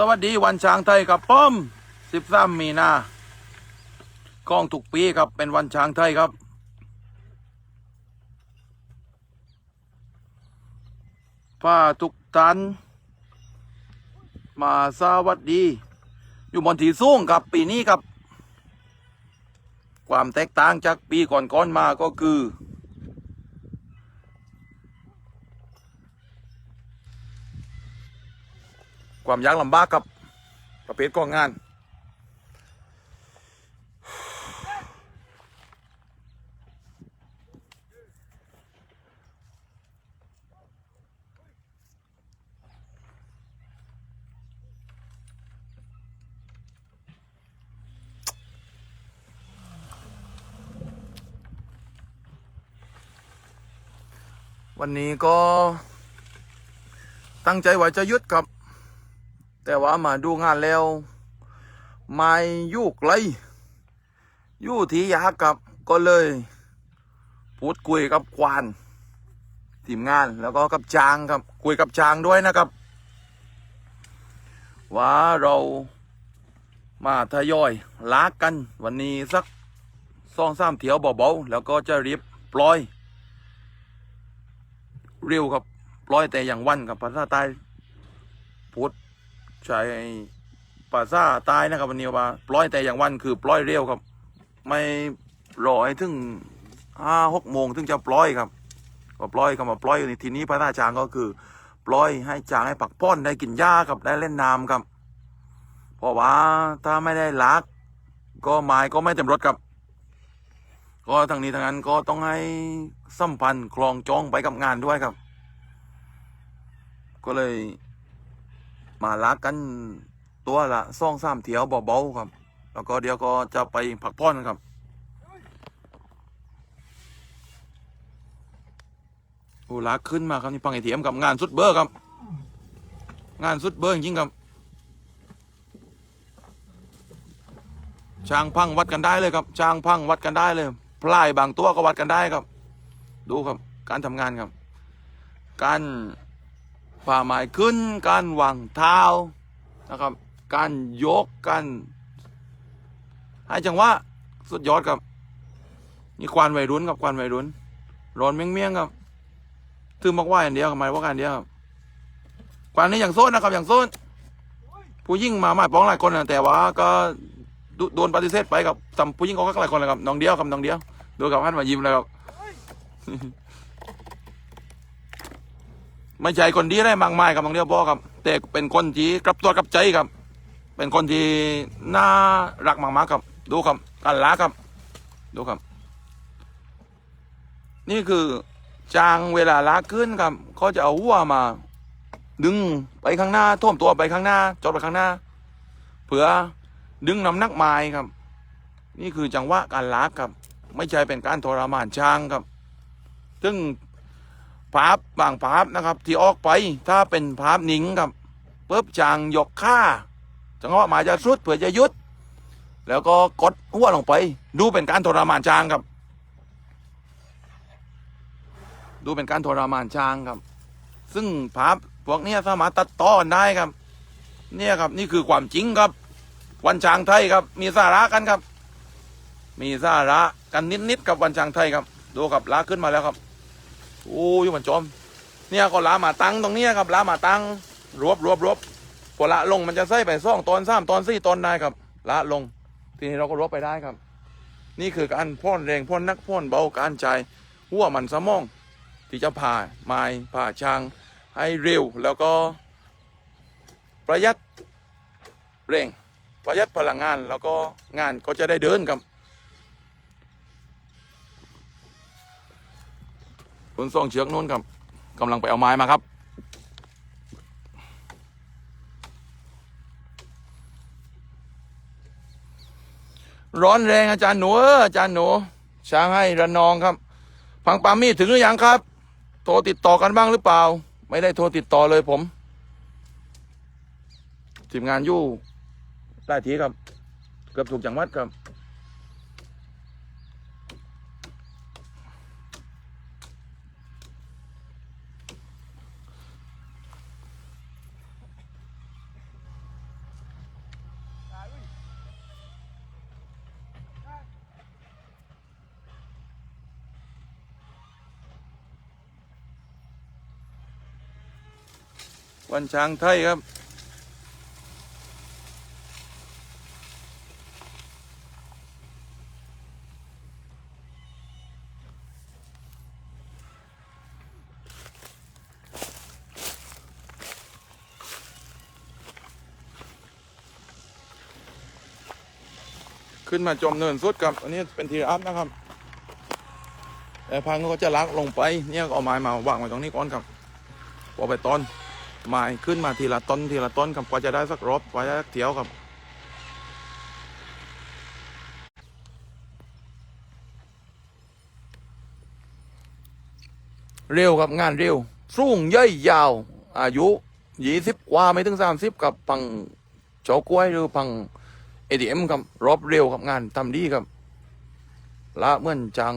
สวัสดีวันช้างไทยครับป้อมสิบสามมีนากล้องทุกปีครับเป็นวันช้างไทยครับป้าทุกท่านมาสวัสดี อยู่บนที่สูงครับปีนี้ครับ ความแตกต่างจากปีก่อนๆมาก็คือ ความยากลำบากกับประเภทกองงาน วันนี้ก็ตั้งใจว่าจะยุดครับ แต่ว่ามาดูงานแล้วไม่ยู่ไกลอยู่ที่ยากับก็เลย พูดคุยกับควานทีมงานแล้วก็กับจางครับคุยกับจางด้วยนะครับ ว่าเรามาทยอยลากกันวันนี้สักสองสามเถียวเบาๆแล้วก็จะรีบปล่อย เร็วครับปล่อยแต่อย่างวันกับภาษาใต้พูด ใช้ภาษาใต้นะครับวันนี้ว่าปล่อยแต่อย่างวันคือปล่อยเร็วครับ ไม่รอให้ถึงห้าหกโมงถึงจะปล่อยครับก็ปล่อยคำว่าปล่อยในทีนี้ภาษาจางก็คือปล่อยให้จางให้ปักป้อนได้กินหญ้าครับได้เล่นน้ำครับ เพราะว่าถ้าไม่ได้ลัก ก็ไม้ก็ไม่เต็มรถครับ ก็ทางนี้ทางนั้นก็ต้องให้สัมพันธ์คลองจองไปกับงานด้วยครับ ก็เลย มาลักกันตัวละสองสามเถียวเบาๆครับ แล้วก็เดี๋ยวก็จะไปพักผ่อนครับโอ้ลักขึ้นมาครับนี่ปังไอเทียมกับงานสุดเบอร์ครับ งานสุดเบอร์จริงครับช้างพังวัดกันได้เลยครับช้างพังวัดกันได้เลยพลายบางตัวก็วัดกันได้ครับ ดูครับ การทำงานครับ การ ฝ่าไม้ขึ้น การวางเท้านะครับ การยกการให้จังหวะสุดยอดครับนี่ควานวัยรุ่นครับควานวัยรุ่นร้อนเมี่ยงๆครับถือมักว่าอย่างเดียวกับไมว่ากันเดียวครับควานนี้อย่างโซนนะครับ อย่างโซนผู้ยิ่งมาไม่ป้องหลายคนนะแต่ว่าก็โดดนปฏิเสธไปกับทำผู้ยิ่งก็หลายคนเลยครับน้องเดียวครับน้องเดียวดูกับท่านมายิ้มเลยครับ ไม่ใช่คนดีได้มากมายครับน้องเดียวบอครับ แต่เป็นคนที่กลับตัวกลับใจครับ เป็นคนที่น่ารักมากๆครับ ดูครับการละครับ ดูครับ นี่คือจางเวลาละขึ้นครับเขาจะเอาวัวมา ดึงไปข้างหน้าท่วมตัวไปข้างหน้า จอดไปข้างหน้า เพื่อดึงน้ำหนักไม้ครับ นี่คือจังหวะการลักครับ ไม่ใช่เป็นการทรมานช้างครับ ซึ่ง ภาพบางภาพนะครับ ที่ออกไปถ้าเป็นภาพหนิงครับปุ๊บจางยกข้าจังหวะหมาจะสุดเพื่อจะยุด แล้วก็กดหัวลงไป ดูเป็นการทรมานช้างครับ ดูเป็นการทรมานช้างครับ ซึ่งภาพพวกนี้สามารถตัดต่อได้ครับ เนี่ยครับนี่คือความจริงครับ วันช้างไทยครับ มีสาระกันครับ มีสาระกันนิดๆกับวันช้างไทยครับ ดูครับลาขึ้นมาแล้วครับ โอ้ยมันจอมเนี่ยก็ลามาตังตรงเนี้ยครับลามาตังรวบรวบรวบพอละลงมันจะใส่ไปซ่องตอนสามตอนสี่ตอนได้ครับ ละลง ทีนี้เราก็รวบไปได้ครับ นี่คือการพ่นแรงพ่นนักพ่นเบาการใจหัวมันสมอง ที่จะผ่าไม้ผ่าช้างให้เร็วแล้วก็ประหยัดแรงประหยัดพลังงานแล้วก็งานก็จะได้เดินครับ คุณส่งเชือกนู้นครับกำลังไปเอาไม้มาครับ ร้อนแรงอาจารย์หนูอาจารย์หนูช้างให้ระนองครับ พังปามีถึงหรือยังครับ โทรติดต่อกันบ้างหรือเปล่า ไม่ได้โทรติดต่อเลยผมทีมงานยู่ได้ทีครับ เกือบถูกจังหวัดครับ วันช้างไทยครับ ขึ้นมาจมเนินสุดครับ อันนี้เป็นทีอัพนะครับแต่พังก็จะลักลงไป เนี่ยก็เอาไม้มาวางไว้ตรงนี้ก่อนครับพอไปต้น ไม้ขึ้นมาทีละต้นทีละต้นครับกว่าจะได้สักรอบกว่าจะได้สักเที่ยวครับเร็วครับงานเร็วสูงย่อยยาว อายุยี่สิบกว่าไม่ถึงสามสิบกับพังโจกล้วยหรือพังเอทีเอ็มครับรอบเร็วครับงานทำดีครับละเหมือนจัง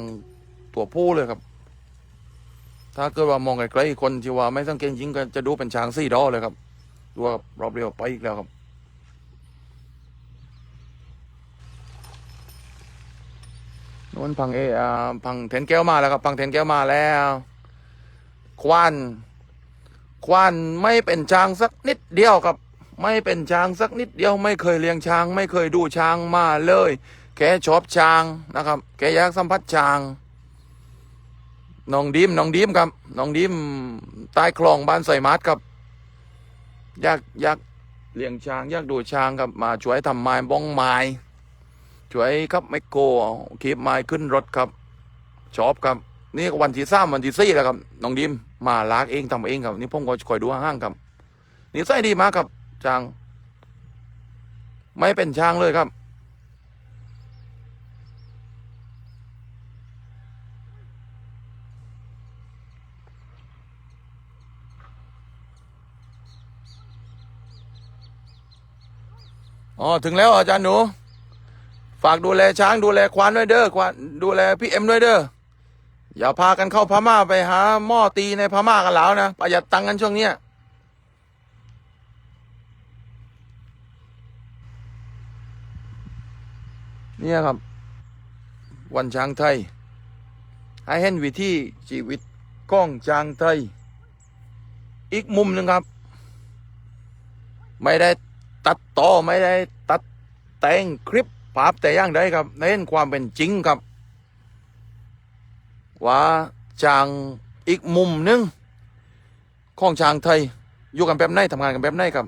ตัวผู้เลยครับ ถ้าเกิดว่ามองไกลๆคนที่ว่าไม่สังเกตจริงก็จะดูเป็นช้างสี่ดอเลยครับดูว่ารอบเร็วไปอีกแล้วครับนนพังเออ่าพังเทนแก้วมาแล้วครับพังเทนแก้วมาแล้ว ควันควันไม่เป็นช้างสักนิดเดียวครับ ไม่เป็นช้างสักนิดเดียว ไม่เคยเลี้ยงช้าง ไม่เคยดูช้างมาเลย แกชอบช้างนะครับ แกอยากสัมผัสช้าง น้องดิมน้องดิมครับน้องดิมใต้คลองบ้านใส่มัดครับยากยากเลี้ยงช้างยากดูช้างครับมาช่วยทำไม้บ้องไม้ช่วยครับไมโครเอาคีบไม้ขึ้นรถครับชอบครับ นี่วันที่สามวันที่สี่แล้วครับน้องดิมมาลากเองทำเองครับ นี่ผมก็คอยดูห่างครับนี่ใส่ดีมากครับช้าง ไม่เป็นช้างเลยครับ อ๋อถึงแล้วอาจารย์หนู ฝากดูแลช้างดูแลควานด้วยเด้อควานดูแลพี่เอ็มด้วยเด้ออย่าพากันเข้าพม่าไปหาหม้อตีในพม่ากันแล้วนะประหยัดตังค์กันช่วงเนี้ยเนี่ยครับ วันช้างไทยให้เห็นวิธีชีวิตก้องช้างไทย อีกมุมหนึ่งครับ ไม่ได้ ตัดต่อไม่ได้ตัดแต่งคลิปภาพแต่อย่างใดครับเน้นความเป็นจริงครับ ว่าช้างอีกมุมหนึงของช้างไทยอยู่กันแบบไหนทำงานกันแบบไหนครับ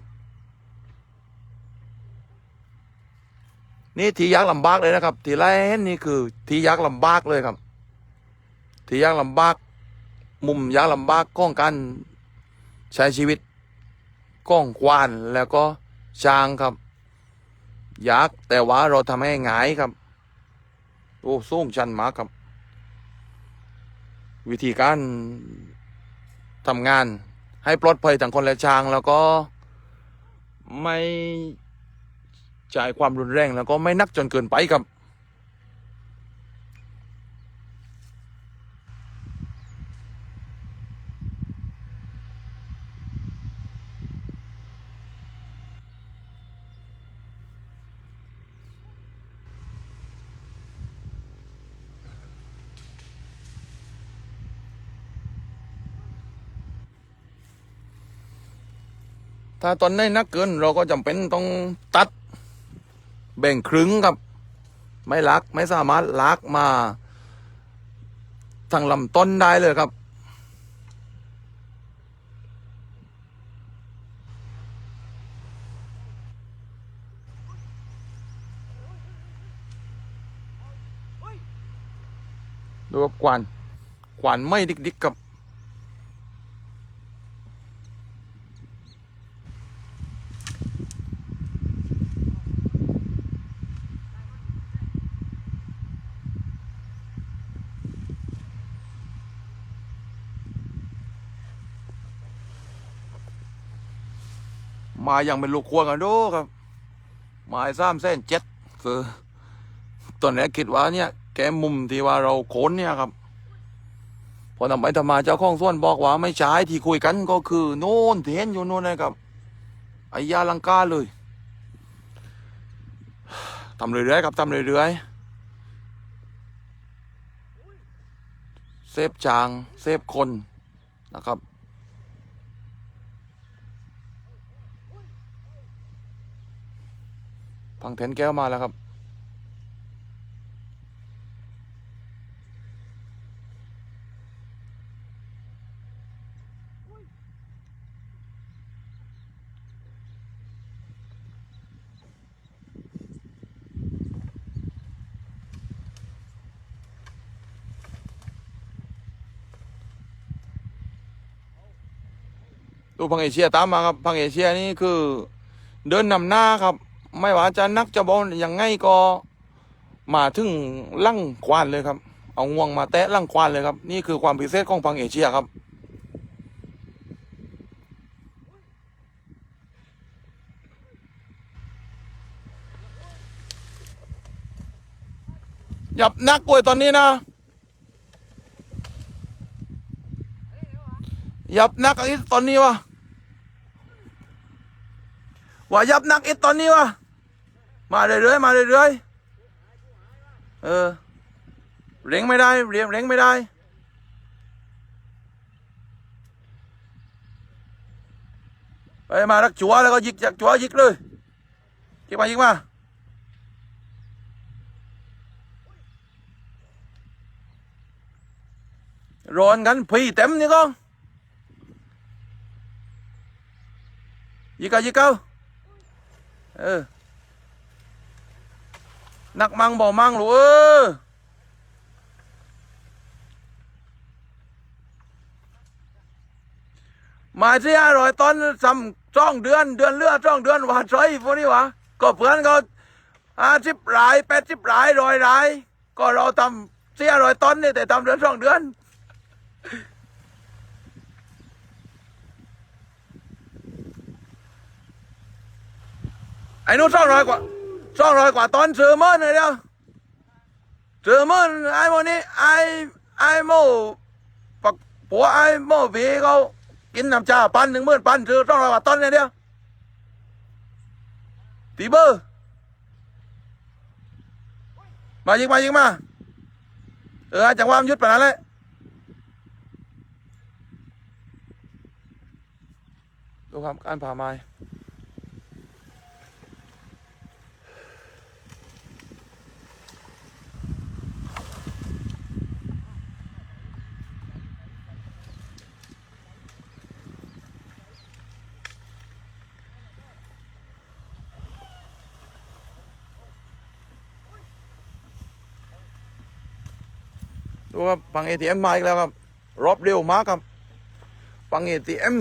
นี่ทียากลำบากเลยนะครับ ทีแรกนี่คือทียากลำบากเลยครับ ทียากลำบาก มุมยากลำบากของการใช้ชีวิตก้องควานแล้วก็ ช้างครับ ยักษ์แต่ว่าเราทำให้หงายครับ โอ้สูงชันมากครับ วิธีการทำงาน ให้ปลอดภัยทั้งคนและช้างแล้วก็ไม่จ่ายความรุนแรงแล้วก็ไม่นักจนเกินไปครับ ถ้าตอนนี้นักเกินเราก็จำเป็นต้องตัด แบ่งครึ่งครับ ไม่ลักไม่สามารถลักมาทางลำต้นได้เลยครับ ดูกวานกวานไม่ดิกๆครับ มาอย่างเป็นลูกครัวกันดูครับหมายสามเส้นเจ็ดคือตอนแรกคิดว่าเนี่ย แกมุมที่ว่าเราโขนเนี่ยครับ พอทำไปทำมาเจ้าของส่วนบอกว่าไม่ใช่ที่คุยกันก็คือโน่นที่เห็นอยู่โน่นนะครับไอ้ยาลังกาเลยทำเรื่อยๆครับทำเรื่อยๆเซฟจางเซฟคนนะครับ พังแทนแก้วมาแล้วครับ ดูพังเอเชียตามมาครับพังเอเชียนี่คือ เดินนำหน้าครับ ไม่ว่าจะนักจะบอลยังไงก็มาถึงลั่งควานเลยครับ เอางวงมาแตะลั่งควานเลยครับ นี่คือความพิเศษของพังเอเชียครับ หยับนักกล้วยตอนนี้นะหยับนักอีตอนนี้วะว่ายับนักอีตอนนี้วะ มาเรื่อยๆมาเรื่อยๆเออเร่งไม่ได้เร่งเร่งไม่ได้ ไปมารักจัวแล้วก็ยิกจากจัวยิกเลยยิกมายิกมาร้อนกันพี่เต็มนี่ก็ยิกเอายิกเอาเออ นักมังบ่มังหลูกเออมาที่อร่อยตอนสำจ้องเดือนเดือนเลือดจ้องเดือนว่าใช่พวกนี้วะก็เพื่อนเขาอาสิบหลายแปดสิบหลายร้อยหลาย ก็เราทำเสียร้อยตอนนี่แต่ทำเดือนสองเดือนไอ้นู้นสองร้อยกว่า สองร้อยกว่าตอนซื้อมื่นเลยเดียวซื้อมื่นไอ้โมนี้ไอ้ไอ้โมปักผัวไอ้โมผีเขากินน้ำชาปันหนึ่งหมื่นปันซื้อสองร้อยกว่าตอนเนี่ยเดียวตีเบอร์มายิงมายิงมาเออจังหวะมันยุดไปนั้นเลยดูครับการผ่าไม้ ดูครับฟังเอทีเอ็มมาอีกแล้วครับ รอบเร็วมากครับฟังเอทีเอ็ม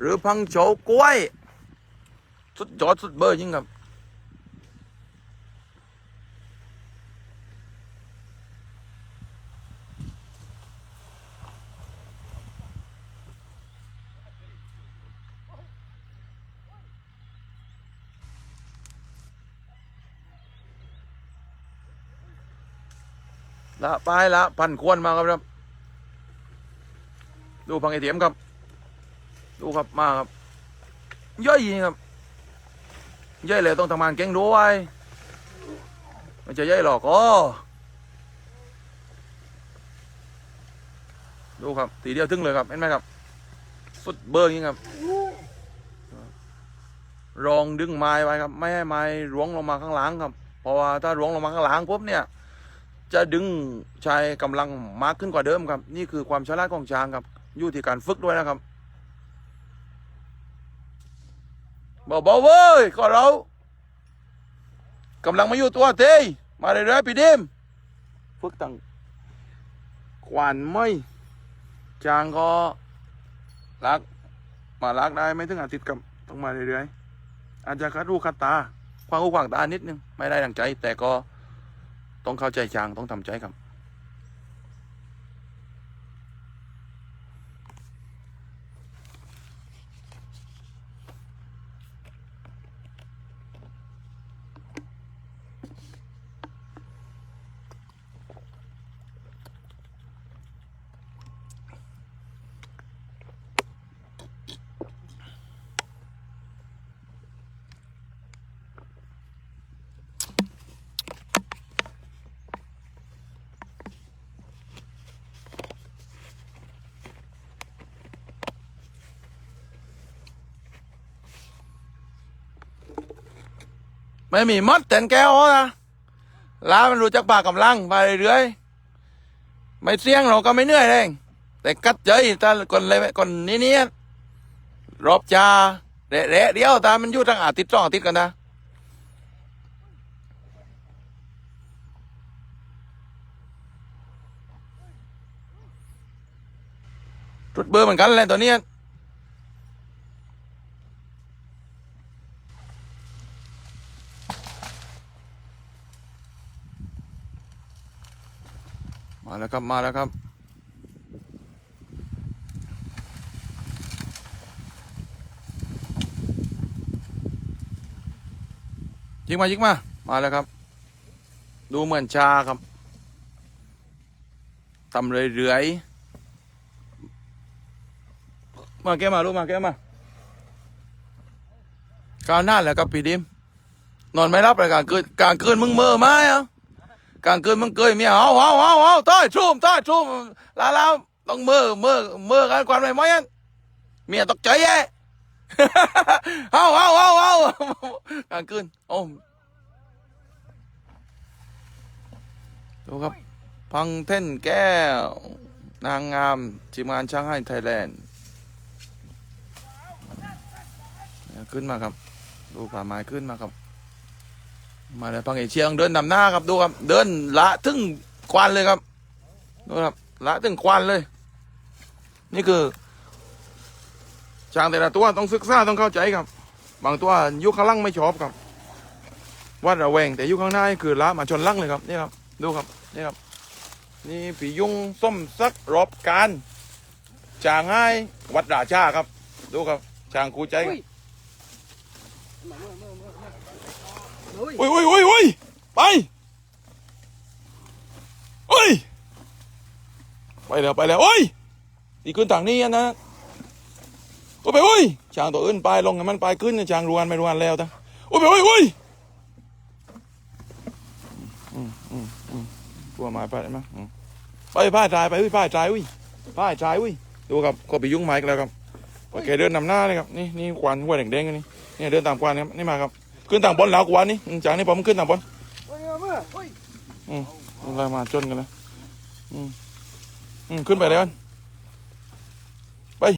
หรือพังโฉกล้วย สุดยอดสุดเบอร์ยิ่งครับ ละไปละพันควรมาครับครับ ดูพังไอเทียมครับ ดูครับมาครับย่อยครับย่อยเลยต้องทำงานเก่งด้วยม่ใช่ย่อยหรอกอ๋อดูครับทีเดียวถึงเลยครับเห็นไหมครับ สุดเบอร์นี้ครับ รองดึงไม้ไว้ครับ ไม่ให้ไม้ร่วงลงมาข้างหลังครับ เพราะว่าถ้าร่วงลงมาข้างหลังปุ๊บเนี่ย จะดึงใช้กำลังมากขึ้นกว่าเดิมครับ นี่คือความฉลาดของช้างครับ อยู่ที่การฝึกด้วยนะครับเบาๆเว้ยก็เรากำลังมาอยู่ตัวเตยมาเรื่อยๆพี่ดิมฝึกตั้งขวานไม่ช้างก็ลักมาลักได้ไม่ถึงอาทิตย์กับต้องมาเรื่อยๆอาจจะคัดรูคัดตา ควางหูขวางตานิดนึง ไม่ได้ดังใจ แต่ก็ ต้องเข้าใจช้างต้องทำใจครับ ไม่มีมดแต่นแก้วนะลามันรู้จักปากกำลังไปเรื่อยๆไม่เสี่ยงเราก็ไม่เหนื่อยเองแต่กัดใจถ้าคนเลยคนนี้เนี่ยรอบจาเละเดียวต่มันอยู่ทางอาทิตย์สองอาทิตย์กันนะรุดเบอร์เหมือนกันเลยตัวเนี้ย แล้วครับมาแล้วครับ ยิงมายิงมา มาแล้วครับ ดูเหมือนชาครับทำเรื่อยๆ มาแกมาลูกมาแกมาก้าวหน้าแล้วครับพี่ดิมนอนไม่รับเลยกลางคืนกลางคืนมึงเมื่อไหมอะ กลางคืนมึงเกยเมียเอาเอาเอาเอาต้อยชุ่มต้อยชุ่มลาลาต้องมือมือมือกันความไรไหมอะเมียตกใจแย่เอาเอาเอาเอากลางคืนโอ้ดูครับ พังเท่นแก้ว นางงามทีมงานช่างให้ไทยแลนด์ขึ้นมาครับ ดูป่าไม้ขึ้นมาครับ มาเลยพังเอเชียงเดินนำหน้าครับดูครับ เดินละถึงควันเลยครับดูครับละถึงควันเลย นี่คือช้างแต่ละตัวต้องศึกษาต้องเข้าใจครับ บางตัวอยุคข้างล่างไม่ชอบครับวัดระแวงแต่ยุคข้างหน้าคือละมาชนล่างเลยครับนี่ครับ ดูครับนี่ครับ นี่ผียุงส้มซักรอบการจางง่ายวัดราชาครับ ดูครับช้างคูใจครับ อ้ยโอ้ยโอ้ยโอ้ยไปโอ้ยไปแล้วไปแล้วโอ้ยอีกขึ้นทางนี้นะโอ้ยไปโอ้ยช้างตัวอื่นไปลงมันไปขึ้นช้างรวนไม่รวนแล้วตั้งโอ้ยไปโอ้ยโอ้ยอืมอืมอืมตัวหมายไปได้ไหมอืมไปพ่ายทรายไปอุ้ยพ่ายทรายอุ้ยพ่ายทรายอุ้ยดูครับก็ไปยุ่งไม้กันแล้วครับโอเคเดินนำหน้าเลยครับนี่นี่ควันหัวแดงๆนนี่นี่เดินตามควันครับนี่มาครับ ขึ้นต่างบนแล้วกว่านี้อืมจากนี้ผมขึ้นต่างบน Ui, mưa. Ui. อะไรมาจนกันแล้วอืมอืมขึ้นไปแล้ว